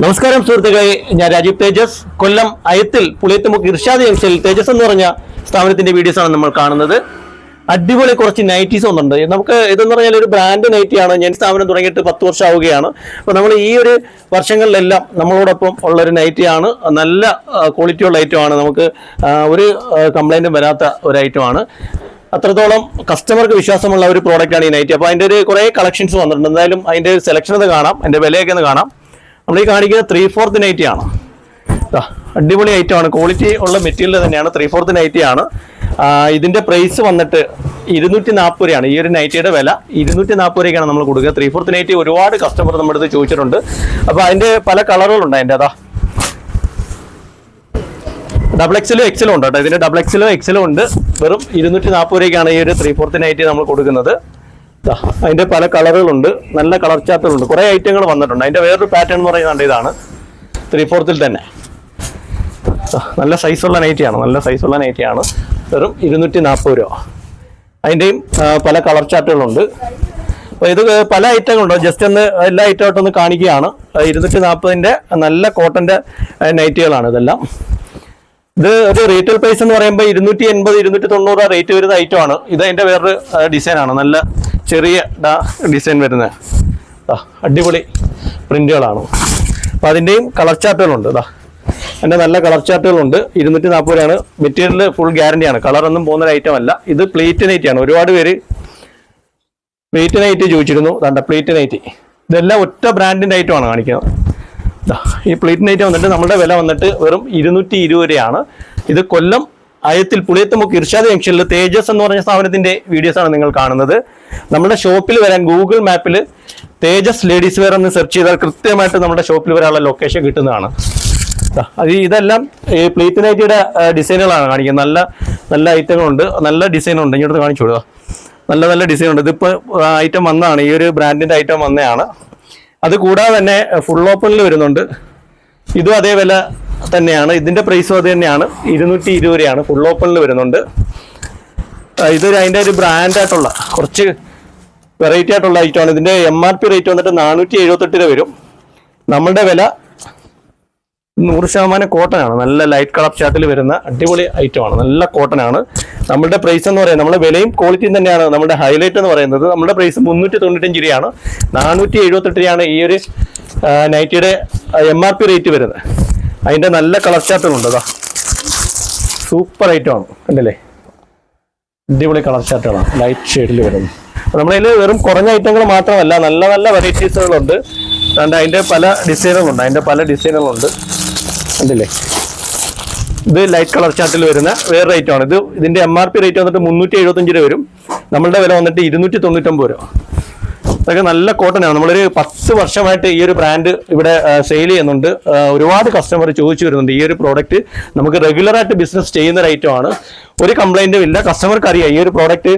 നമസ്കാരം സുഹൃത്തുക്കളെ. ഞാൻ രാജീവ് തേജസ്. കൊല്ലം അയത്തിൽ പുളിയത്തുമുക്ക് ഇർഷാദ് ജംഗ്ഷനിൽ തേജസ് എന്ന് പറഞ്ഞ സ്ഥാപനത്തിന്റെ വീഡിയോസ് ആണ് നമ്മൾ കാണുന്നത്. അടിപൊളി കുറച്ച് നൈറ്റീസ് ഒന്നുണ്ട്. നമുക്ക് ഇതെന്ന് പറഞ്ഞാൽ ഒരു ബ്രാൻഡ് നൈറ്റിയാണ് ഞാൻ സ്ഥാപനം തുടങ്ങിയിട്ട് പത്ത് വർഷം ആവുകയാണ് അപ്പോൾ നമ്മൾ ഈ ഒരു വർഷങ്ങളിലെല്ലാം നമ്മളോടൊപ്പം ഉള്ള ഒരു നൈറ്റിയാണ് നല്ല ക്വാളിറ്റി ഉള്ള ഐറ്റമാണ് നമുക്ക് ഒരു കംപ്ലൈന്റും വരാത്ത ഒരു ഐറ്റമാണ് അത്രത്തോളം കസ്റ്റമർക്ക് വിശ്വാസമുള്ള ഒരു പ്രോഡക്റ്റാണ് ഈ നൈറ്റി അപ്പോൾ അതിന്റെ ഒരു കുറേ കളക്ഷൻസ് വന്നിട്ടുണ്ട്. എന്തായാലും അതിന്റെ സെലക്ഷൻ ഒന്ന് കാണാം. അതിന്റെ വിലയൊക്കെ ഒന്ന് കാണാം. നമ്മൾ ഈ കാണിക്കുന്നത് ത്രീ ഫോർത്ത് നൈറ്റി ആണ് അടിപൊളി ഐറ്റം ആണ്. ക്വാളിറ്റി ഉള്ള മെറ്റീരിയൽ തന്നെയാണ് ത്രീ ഫോർത്ത് നൈറ്റി ആണ്. ഇതിന്റെ പ്രൈസ് വന്നിട്ട് ഇരുന്നൂറ്റി നാൽപ്പത് രൂപയാണ്. ഈ ഒരു നൈറ്റിയുടെ വില ഇരുന്നൂറ്റി നാൽപ്പത് രൂപയ്ക്കാണ് നമ്മൾ കൊടുക്കുക. ത്രീ ഫോർത്ത് നൈറ്റി ഒരുപാട് കസ്റ്റമർ നമ്മുടെ അടുത്ത് ചോദിച്ചിട്ടുണ്ട്. അപ്പോൾ അതിന്റെ പല കളറുകളുണ്ട് അതിന്റെ അതാ ഡബിൾ എക്സിലും എക്സിലും ഉണ്ട് കേട്ടോ. ഇതിന്റെ ഡബിൾ എക്സിലും എക്സിലും ഉണ്ട്. വെറും ഇരുന്നൂറ്റി നാൽപ്പത് രൂപയ്ക്കാണ് ഈ ഒരു ത്രീ ഫോർത്ത് നൈറ്റി നമ്മൾ കൊടുക്കുന്നത്. ദാ, അതിന്റെ പല കളറുകളുണ്ട്. നല്ല കളർ ചാർട്ടുകളുണ്ട്. കുറേ ഐറ്റങ്ങൾ വന്നിട്ടുണ്ട്. അതിന്റെ വേറൊരു പാറ്റേൺ എന്ന് പറയുന്നത് ഇതാണ്. ത്രീ ഫോർത്തിൽ തന്നെ നല്ല സൈസുള്ള നൈറ്റിയാണ് നല്ല സൈസുള്ള നൈറ്റിയാണ് വെറും ഇരുന്നൂറ്റി നാൽപ്പത് രൂപ അതിന്റെയും പല കളർ ചാർട്ടുകളുണ്ട്. അപ്പോൾ ഇത് പല ഐറ്റങ്ങളുണ്ട്. ജസ്റ്റ് ഒന്ന് എല്ലാ ഐറ്റമായിട്ടൊന്ന് കാണിക്കുകയാണ്. ഇരുന്നൂറ്റി നാൽപ്പതിന്റെ നല്ല കോട്ടന്റെ നൈറ്റികളാണ് ഇതെല്ലാം. ഇത് ഒരു റീറ്റെയിൽ പ്രൈസ് എന്ന് പറയുമ്പോൾ ഇരുന്നൂറ്റി എൺപത് ഇരുന്നൂറ്റി തൊണ്ണൂറ് റേറ്റ് വരുന്ന ഐറ്റമാണ് ഇത് അതിന്റെ വേറൊരു ഡിസൈനാണ് നല്ല ചെറിയ ഡിസൈൻ വരുന്നത് ദാ, അടിപൊളി പ്രിന്റുകളാണ്. അപ്പോൾ അതിന്റെയും കളർ ചാർട്ടുകളുണ്ട് ഇതാ എന്റെ നല്ല കളർ ചാർട്ടുകളുണ്ട്. ഇരുന്നൂറ്റി നാൽപ്പത് രൂപയാണ്. മെറ്റീരിയൽ ഫുൾ ഗ്യാരണ്ടിയാണ് കളറൊന്നും പോകുന്ന ഐറ്റം അല്ല. ഇത് പ്ലേറ്റ് നൈറ്റിയാണ് ഒരുപാട് പേര് പ്ലേറ്റ് നൈറ്റ് ചോദിച്ചിരുന്നു. ദാണ്ട പ്ലേറ്റ് നൈറ്റ് ഇതെല്ലാം ഒറ്റ ബ്രാൻഡിന്റെ ഐറ്റമാണ് കാണിക്കുന്നത്. ഈ പ്ലേറ്റ് നൈറ്റ് വന്നിട്ട് നമ്മുടെ വില വന്നിട്ട് വെറും ഇരുന്നൂറ്റി ഇരുപത് രൂപയാണ്. ഇത് കൊല്ലം അയത്തിൽ പുളിയത്തുമുക്ക് ഇർഷാദ് ജംഗ്ഷനിൽ തേജസ് എന്ന് പറഞ്ഞ സ്ഥാപനത്തിന്റെ വീഡിയോസ് ആണ് നിങ്ങൾ കാണുന്നത്. നമ്മുടെ ഷോപ്പിൽ വരാൻ ഗൂഗിൾ മാപ്പിൽ തേജസ് ലേഡീസ് വെയർ എന്ന് സെർച്ച് ചെയ്താൽ കൃത്യമായിട്ട് നമ്മുടെ ഷോപ്പിൽ വരാനുള്ള ലൊക്കേഷൻ കിട്ടുന്നതാണ്. അത് ഇതെല്ലാം ഈ പ്ലേറ്റ് നൈറ്റിയുടെ ഡിസൈനുകളാണ് കാണിക്കുന്നത്. നല്ല നല്ല ഐറ്റങ്ങളുണ്ട് നല്ല ഡിസൈൻ ഉണ്ട്. ഇങ്ങോട്ട് കാണിച്ചു കൊടുക്കുക നല്ല നല്ല ഡിസൈൻ ഉണ്ട്. ഇതിപ്പോൾ ഐറ്റം വന്നതാണ്. ഈ ഒരു ബ്രാൻഡിന്റെ ഐറ്റം വന്നതാണ്. അത് കൂടാതെ തന്നെ ഫുൾ ഓപ്പണിൽ വരുന്നുണ്ട്. ഇതും അതേ വില തന്നെയാണ്. ഇതിന്റെ പ്രൈസും അത് തന്നെയാണ്. ഇരുന്നൂറ്റി ഇരുപത് രൂപയാണ് ഫുൾ ഓപ്പണിൽ വരുന്നുണ്ട്. ഇതൊരു അതിന്റെ ഒരു ബ്രാൻഡായിട്ടുള്ള കുറച്ച് വെറൈറ്റി ആയിട്ടുള്ള ഐറ്റം ആണ്. ഇതിന്റെ എം ആർ പി റേറ്റ് വന്നിട്ട് നാനൂറ്റി എഴുപത്തെട്ട് രൂപ വരും. നമ്മളുടെ വില നൂറ് ശതമാനം കോട്ടൺ ആണ്. നല്ല ലൈറ്റ് കളർ ചാർട്ടിൽ വരുന്ന അടിപൊളി ഐറ്റം ആണ്. നല്ല കോട്ടൺ ആണ്. നമ്മുടെ പ്രൈസ് എന്ന് പറയുന്നത് നമ്മുടെ വിലയും ക്വാളിറ്റിയും തന്നെയാണ്. നമ്മുടെ ഹൈലൈറ്റ് എന്ന് പറയുന്നത് നമ്മുടെ പ്രൈസ് മുന്നൂറ്റി തൊണ്ണൂറ്റഞ്ച് രൂപയാണ്. നാനൂറ്റി എഴുപത്തെട്ട് രൂപയാണ് ഈ ഒരു നൈറ്റിയുടെ എം ആർ പി റേറ്റ് വരുന്നത്. അതിന്റെ നല്ല കളർ ചാർട്ടുകളുണ്ട് അതാ സൂപ്പർ ഐറ്റം ആണ്. കണ്ടില്ലേ? അടിപൊളി കളർ ചാർട്ടുകളാണ് ലൈറ്റ് ഷെയ്ഡിൽ വരുന്നത്. നമ്മളതിൽ വെറും കുറഞ്ഞ ഐറ്റങ്ങൾ മാത്രമല്ല നല്ല നല്ല വെറൈറ്റീസുകളുണ്ട് അതുകൊണ്ട് അതിന്റെ പല ഡിസൈനുകളുണ്ട് അതിന്റെ പല ഡിസൈനുകളുണ്ട് കണ്ടില്ലേ? ഇത് ലൈറ്റ് കളർ ചാർട്ടിൽ വരുന്ന വേറെ റേറ്റ് ആണ്. ഇത് ഇതിന്റെ എം ആർ പി റേറ്റ് വന്നിട്ട് മുന്നൂറ്റി എഴുപത്തഞ്ച് രൂപ വരും. നമ്മളുടെ വില വന്നിട്ട് ഇരുന്നൂറ്റി തൊണ്ണൂറ്റൊമ്പത് രൂപ. അതൊക്കെ നല്ല കോട്ടനാണ് നമ്മളൊരു പത്ത് വർഷമായിട്ട് ഈ ഒരു ബ്രാൻഡ് ഇവിടെ സെയിൽ ചെയ്യുന്നുണ്ട്. ഒരുപാട് കസ്റ്റമർ ചോദിച്ചു വരുന്നുണ്ട്. ഈ ഒരു പ്രോഡക്റ്റ് നമുക്ക് റെഗുലർ ആയിട്ട് ബിസിനസ് ചെയ്യുന്ന ഒരു ആണ്. ഒരു കംപ്ലൈന്റും ഇല്ല. കസ്റ്റമർക്ക് അറിയാം ഈ ഒരു പ്രോഡക്റ്റ്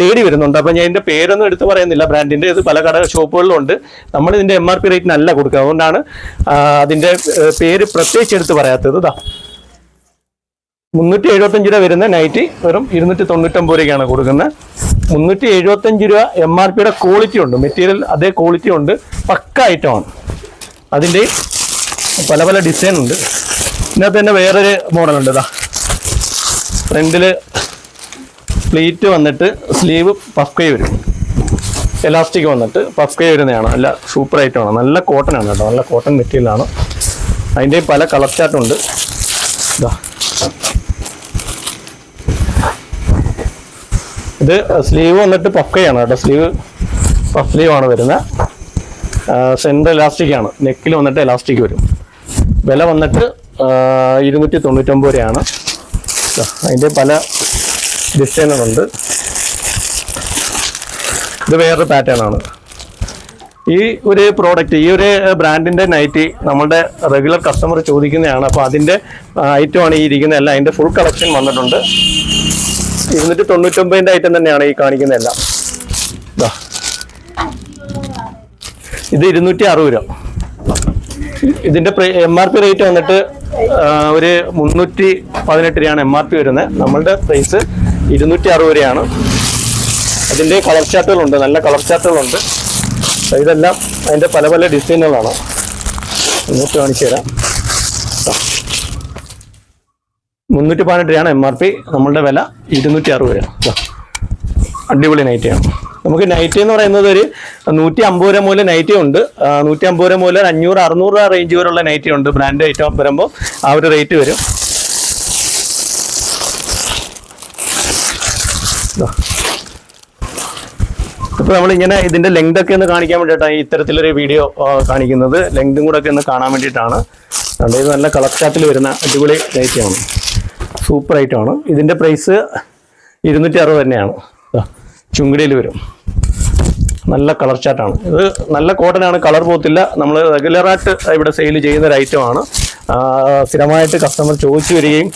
തേടി വരുന്നുണ്ട്. അപ്പം ഞാൻ ഇതിന്റെ പേരൊന്നും എടുത്ത് പറയുന്നില്ല. ബ്രാൻഡിന്റെ ഇത് പല കട ഷോപ്പുകളിലും ഉണ്ട്. നമ്മൾ ഇതിന്റെ എം ആർ പി റേറ്റിനല്ല കൊടുക്കുക. അതുകൊണ്ടാണ് അതിന്റെ പേര് പ്രത്യേകിച്ച് എടുത്ത് പറയാത്തത്. ഇതാ മുന്നൂറ്റി എഴുപത്തഞ്ച് രൂപ വരുന്ന നൈറ്റി വെറും ഇരുന്നൂറ്റി തൊണ്ണൂറ്റൊമ്പത് രൂപയ്ക്കാണ് കൊടുക്കുന്നത്. മുന്നൂറ്റി എഴുപത്തഞ്ച് രൂപ എം ആർ പിയുടെ ക്വാളിറ്റി ഉണ്ട്. മെറ്റീരിയൽ അതേ ക്വാളിറ്റി ഉണ്ട്. പക്ക ഐറ്റമാണ് അതിന്റെ പല പല ഡിസൈൻ ഉണ്ട്. ഇതിനകത്ത് തന്നെ വേറൊരു മോഡലുണ്ട് ഇതാ. ഫ്രണ്ടിൽ പ്ലീറ്റ് വന്നിട്ട് സ്ലീവ് പഫ് കൈ വരും. എലാസ്റ്റിക് വന്നിട്ട് പഫ് കൈ വരുന്നതാണ്. നല്ല സൂപ്പർ ഐറ്റമാണ് നല്ല കോട്ടൺ ആണ് കേട്ടോ. നല്ല കോട്ടൺ മെറ്റീരിയലാണ് അതിന്റെ പല കളർ ചാർട്ടുണ്ട് ഇതാ. ഇത് സ്ലീവ് വന്നിട്ട് പക്കയാണ് കേട്ടോ. സ്ലീവ് പഫ് സ്ലീവ് ആണ് വരുന്നത്. സെന്റർ ഇലാസ്റ്റിക് ആണ്. നെക്കിൽ വന്നിട്ട് ഇലാസ്റ്റിക് വരും. വില വന്നിട്ട് ഇരുന്നൂറ്റി തൊണ്ണൂറ്റൊമ്പത് രൂപയാണ്. അതിന്റെ പല ഡിസൈനുകളുണ്ട് ഇത് വേറൊരു പാറ്റേൺ ആണ്. ഈ ഒരു പ്രോഡക്റ്റ് ഈ ഒരു ബ്രാൻഡിന്റെ നൈറ്റി നമ്മളുടെ റെഗുലർ കസ്റ്റമർ ചോദിക്കുന്നതാണ്. അപ്പോൾ അതിന്റെ ഐറ്റം ആണ് ഈ ഇരിക്കുന്നത് അതിന്റെ ഫുൾ കളക്ഷൻ വന്നിട്ടുണ്ട്. ഇരുന്നൂറ്റി തൊണ്ണൂറ്റൊമ്പതിന്റെ ഐറ്റം തന്നെയാണ് ഈ കാണിക്കുന്നതെല്ലാം. ഇത് ഇരുന്നൂറ്റി അറുപത് രൂപ. ഇതിന്റെ എം ആർ പി റേറ്റ് വന്നിട്ട് ഒരു മുന്നൂറ്റി പതിനെട്ട് രൂപയാണ് എം ആർ പി വരുന്നത്. നമ്മളുടെ പ്രൈസ് ഇരുന്നൂറ്റി അറുപത് രൂപയാണ്. അതിന്റെ കളർ ചാർട്ടുകളുണ്ട് നല്ല കളർ ചാർട്ടുകളുണ്ട് ഇതെല്ലാം അതിന്റെ പല പല ഡിസൈനുകളാണ് എന്നിട്ട് കാണിച്ചു തരാം. മുന്നൂറ്റി പതിനെട്ട് രൂപയാണ് എം ആർ പി നമ്മളുടെ വില ഇരുന്നൂറ്റി അറുപത് രൂപ. അടിപൊളി നൈറ്റിയാണ് നമുക്ക് നൈറ്റി എന്ന് പറയുന്നത് ഒരു നൂറ്റി അമ്പത് രൂപ മുതൽ നൈറ്റി ഉണ്ട്. നൂറ്റി അമ്പത് രൂപ മുതൽ അഞ്ഞൂറ് അറുന്നൂറ് രൂപ റേഞ്ച് വരെയുള്ള നൈറ്റി ഉണ്ട്. ബ്രാൻഡ് ഐറ്റം വരുമ്പോൾ ആ ഒരു റേറ്റ് വരും. ഇപ്പോൾ നമ്മൾ ഇങ്ങനെ ഇതിന്റെ ലെങ്ത് ഒക്കെ ഒന്ന് കാണിക്കാൻ വേണ്ടിയിട്ടാണ് ഇത്തരത്തിലൊരു വീഡിയോ കാണിക്കുന്നത്. ലെങ്തും കൂടെ ഒക്കെ ഒന്ന് കാണാൻ വേണ്ടിയിട്ടാണ്. നല്ല ചാർട്ടിൽ വരുന്ന അടിപൊളി റേറ്റാണ് സൂപ്പർ ഐറ്റമാണ് ഇതിന്റെ പ്രൈസ് ഇരുന്നൂറ്റി അറുപത് തന്നെയാണ്. ചുങ്കിടിയിൽ വരും. നല്ല കളർ ചാർട്ടാണ് ഇത് നല്ല കോട്ടനാണ് കളർ പോകത്തില്ല. നമ്മൾ റെഗുലറായിട്ട് ഇവിടെ സെയിൽ ചെയ്യുന്ന ഒരു ഐറ്റമാണ് സ്ഥിരമായിട്ട് കസ്റ്റമർ ചോദിച്ചു വരികയും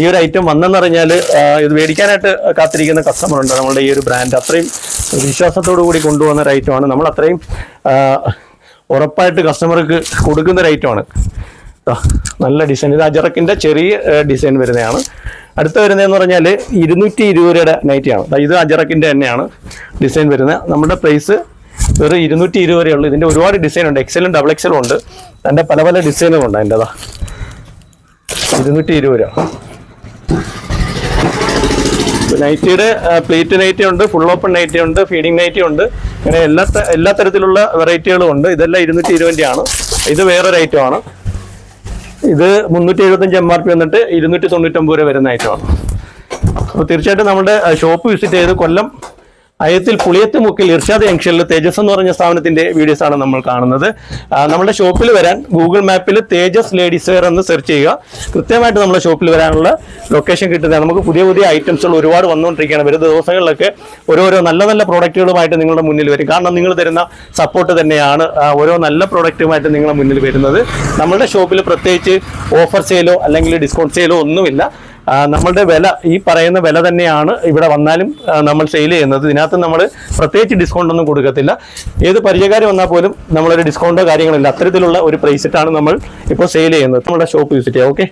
ഈ ഒരു ഐറ്റം വന്നെന്നറിഞ്ഞാൽ ഇത് മേടിക്കാനായിട്ട് കാത്തിരിക്കുന്ന കസ്റ്റമർ ഉണ്ട് നമ്മുടെ ഈ ഒരു ബ്രാൻഡ് അത്രയും വിശ്വാസത്തോടു കൂടി കൊണ്ടുവന്ന ഒരു ഐറ്റമാണ് നമ്മൾ അത്രയും ഉറപ്പായിട്ട് കസ്റ്റമർക്ക് കൊടുക്കുന്ന ഒരു ഐറ്റമാണ് നല്ല ഡിസൈൻ ഇത് അജറക്കിന്റെ ചെറിയ ഡിസൈൻ വരുന്നതാണ്. അടുത്ത വരുന്നതെന്ന് പറഞ്ഞാൽ ഇരുന്നൂറ്റി ഇരുപത് രൂപയുടെ നൈറ്റിയാണ് ഇത് അജറക്കിന്റെ തന്നെയാണ് ഡിസൈൻ വരുന്നത്. നമ്മുടെ പ്രൈസ് വെറും ഇരുന്നൂറ്റി ഇരുപത് രൂപയേ ഇതിന്റെ ഒരുപാട് ഡിസൈൻ ഉണ്ട്. എക്സലും ഡബിൾ എക്സലും ഉണ്ട്. അതിന്റെ പല പല ഡിസൈനും ഉണ്ട് അതിന്റെതാ ഇരുന്നൂറ്റി ഇരുപത് രൂപ. നൈറ്റിയുടെ പ്ലേറ്റ് നൈറ്റി ഉണ്ട് ഫുൾ ഓപ്പൺ നൈറ്റി ഉണ്ട് ഫീഡിംഗ് നൈറ്റി ഉണ്ട്. അങ്ങനെ എല്ലാ എല്ലാ തരത്തിലുള്ള വെറൈറ്റികളും ഉണ്ട്. ഇതെല്ലാം ഇരുന്നൂറ്റി ഇരുപതിന്റെ ആണ്. ഇത് വേറൊരു ഐറ്റം ആണ്. ഇത് മുന്നൂറ്റി എഴുപത്തഞ്ച് എം ആർ പി വന്നിട്ട് ഇരുന്നൂറ്റി തൊണ്ണൂറ്റൊമ്പത് രൂപ വരുന്ന ഐറ്റമാണ് അപ്പോൾ തീർച്ചയായിട്ടും നമ്മുടെ ഷോപ്പ് വിസിറ്റ് ചെയ്ത് കൊല്ലം അയത്തിൽ പുളിയത്ത് മുക്കിൽ ഇർഷാദ് ജംഗ്ഷനിൽ തേജസ് എന്ന് പറഞ്ഞ സ്ഥാപനത്തിന്റെ വീഡിയോസ് ആണ് നമ്മൾ കാണുന്നത്. നമ്മുടെ ഷോപ്പിൽ വരാൻ ഗൂഗിൾ മാപ്പിൽ തേജസ് ലേഡീസ് വെയർ എന്ന് സെർച്ച് ചെയ്യുക. കൃത്യമായിട്ട് നമ്മുടെ ഷോപ്പിൽ വരാനുള്ള ലൊക്കേഷൻ കിട്ടുന്നതാണ്. നമുക്ക് പുതിയ പുതിയ ഐറ്റംസുകൾ ഒരുപാട് വന്നുകൊണ്ടിരിക്കുകയാണ്. വരുന്ന ദിവസങ്ങളിലൊക്കെ ഓരോരോ നല്ല നല്ല പ്രോഡക്റ്റുകളുമായിട്ട് നിങ്ങളുടെ മുന്നിൽ വരും. കാരണം നിങ്ങൾ തരുന്ന സപ്പോർട്ട് തന്നെയാണ് ഓരോ നല്ല പ്രോഡക്റ്റുമായിട്ട് നിങ്ങളുടെ മുന്നിൽ വരുന്നത്. നമ്മുടെ ഷോപ്പിൽ പ്രത്യേകിച്ച് ഓഫർ സെയിലോ അല്ലെങ്കിൽ ഡിസ്കൗണ്ട് സെയിലോ ഒന്നുമില്ല. നമ്മളുടെ വില ഈ പറയുന്ന വില തന്നെയാണ് ഇവിടെ വന്നാലും നമ്മൾ സെയിൽ ചെയ്യുന്നത്. ഇതിനകത്ത് നമ്മൾ പ്രത്യേകിച്ച് ഡിസ്കൗണ്ട് ഒന്നും കൊടുക്കത്തില്ല. ഏത് പരിചയക്കാർ വന്നാൽ പോലും നമ്മളൊരു ഡിസ്കൗണ്ടോ കാര്യങ്ങളില്ല അത്തരത്തിലുള്ള ഒരു പ്രൈസിട്ടാണ് നമ്മൾ ഇപ്പോൾ സെയിൽ ചെയ്യുന്നത്. നമ്മുടെ ഷോപ്പ് വിസിറ്റ് ചെയ്യാം ഓക്കെ